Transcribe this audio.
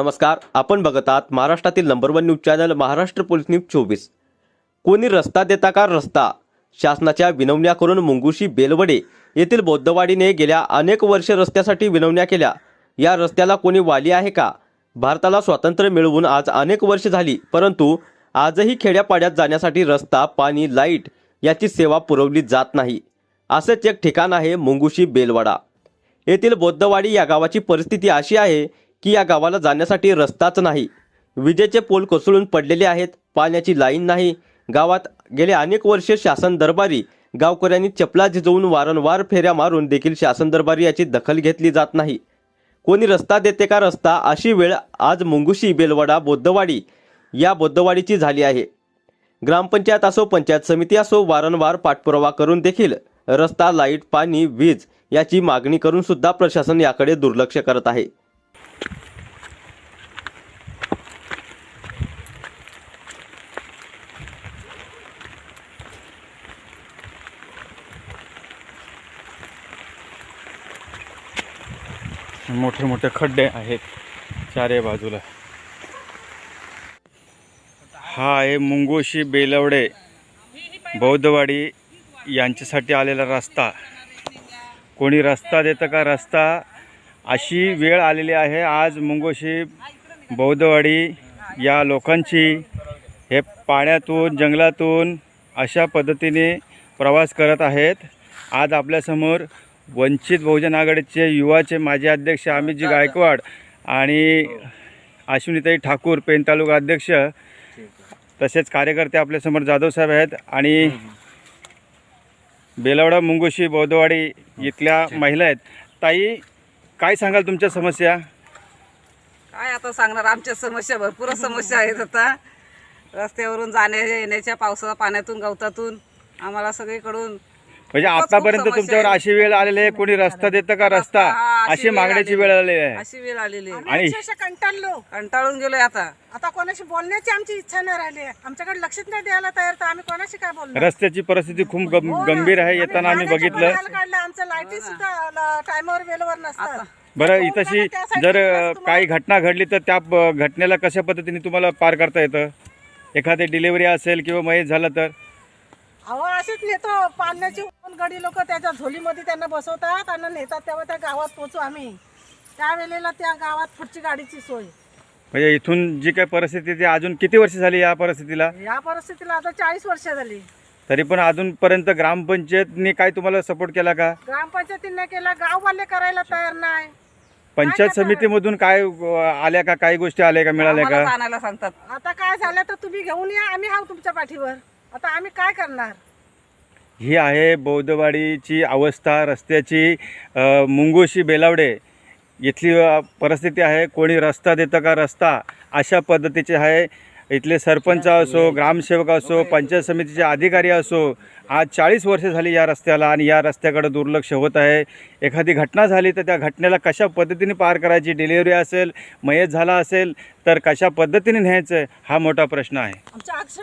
नमस्कार आपण बघत आहात महाराष्ट्रातील number one news channel Maharashtra police news चोवीस. कोणी रस्ता देता का रस्ता? शासनाच्या विनवण्या करून मुंगुशी बेलवडे येथील बौद्धवाडीने गेल्या अनेक वर्षे रस्त्यासाठी विनवण्या केल्या. या रस्त्याला कोणी वाली आहे का? भारताला स्वातंत्र्य मिळवून आज अनेक वर्ष झाली परंतु आजही खेड्यापाड्यात जाण्यासाठी रस्ता पाणी लाइट याची सेवा पुरवली जात नाही. असंच एक ठिकाण आहे मुंगुशी बेलवाडा. येथील बौद्धवाडी या गावाची परिस्थिती अशी आहे की या गावाला जाण्यासाठी रस्ताच नाही. विजेचे पोल कोसळून पडलेले आहेत पाण्याची लाईन नाही. गावात गेले अनेक वर्षे शासन दरबारी गावकऱ्यांनी चपला झिजवून वारंवार फेऱ्या मारून देखील शासन दरबारी याची दखल घेतली जात नाही. कोणी रस्ता देते का रस्ता? अशी वेळ आज मुंगुशी बेलवाडा बौद्धवाडी या बौद्धवाडीची झाली आहे. ग्रामपंचायत असो पंचायत समिती असो वारंवार पाठपुरावा करून देखील रस्ता लाइट पाणी वीज याची मागणी करून सुद्धा प्रशासन याकडे दुर्लक्ष करत आहे. मोठे मोठे खड्डे आहेत चारे बाजूला. हा आहे मुंगोशी बेलवडे. बौद्धवाडी यांच्यासाठी आलेला रस्ता. कोणी रस्ता देतं का रस्ता? अशी वेळ आलेली आहे. आज मुंगोशी बौद्धवाडी या लोकांची हे पाण्यातून जंगलातून अशा पद्धतीने प्रवास करत आहेत. आज आपल्यासमोर वंचित बहुजन आघाडीचे युवाचे माजी अध्यक्ष अमितजी गायकवाड आणि अश्विनीताई ठाकूर पेन तालुका अध्यक्ष तसेच कार्यकर्ते आपल्यासमोर जाधव साहेब आहेत. आणि बेलवडा मुंगोशी बौद्धवाडी इथल्या महिला आहेत. ताई काय सांगाल तुमच्या समस्या? काय आता सांगणार? आमच्या समस्या भरपूर समस्या आहेत आता. रस्त्यावरून जाण्या येण्याच्या पावसाच्या पाण्यातून गवतातून आम्हाला सगळीकडून म्हणजे आतापर्यंत समस्या तुमच्यावर आहे. अशी वेळ आलेली आहे कोणी रस्ता देतं का रस्ता हा, अशी मागण्याची वेळ आलेली आहे. अशी वेळ आलेली आहे. आणि अक्षरशः कंटाळलो. कंटाळून गेलोय आता. आता कोणाशी बोलण्याची आमची इच्छा नाही राहिली आमच्याकडे लक्षच नाही द्यायला तयार तर आम्ही कोणाशी काय बोलणार? रस्त्याची परिस्थिती खूप गं- गंभीर आहे. येताना आम्ही पाण्याच्या बघितलं. काढलं. आमचं लाईटी सुद्धा टायमावर वेळेवर नसतात. बरं इथंशी जर अ, काही घटना घडली तर त्या घटनेला कशा पद्धतीने तुम्हाला पार करता येतं? एखादी डिलिव्हरी असेल किंवा मयत झालं तर? अहो अशीच नेतो पाण्याची दोन गडी लोक त्याच्या झोलीमध्ये त्यांना बसवतात आणि नेतात तेव्हा त्या गावात पोचू आम्ही. त्यावेळेला त्या गावात पुढची गाडीची सोय. म्हणजे इथून जी काही परिस्थिती ती अजून किती वर्ष झाली या परिस्थितीला? या परिस्थितीला आता चाळीस वर्ष झाली. तरी पण अजूनपर्यंत ग्रामपंचायतनी काय तुम्हाला सपोर्ट केला का? ग्रामपंचायतीने केला गाववाले करायला तयार नाही. पंचायत समितीमधून काय आल्या का? काही गोष्टी आल्या का मिळाल्या आम्हाला का? आणायला सांगतात. आता काय झालं तर तुम्ही घेऊन या आम्ही आहोत तुमच्या पाठीवर. आता आम्ही काय करणार? ही आहे बौद्धवाडीची अवस्था. रस्त्याची अ, मुंगोशी बेलावडे. इथली अ, परिस्थिती आहे कोणी रस्ता देतं का रस्ता? अशा पद्धतीचे आहे. इथले सरपंच असो ग्रामसेवक असो पंचायत समितीचे अधिकारी असो आज चाळीस वर्षे झाली या रस्त्याला आणि या रस्त्याकडे दुर्लक्ष होत आहे. एखादी घटना झाली तर त्या घटनेला कशा पद्धतीने पार करायची? डिलिव्हरी असेल मयत झाला असेल तर कशा पद्धतीने न्यायचं? हा मोठा प्रश्न आहे. आमच्या अक्षर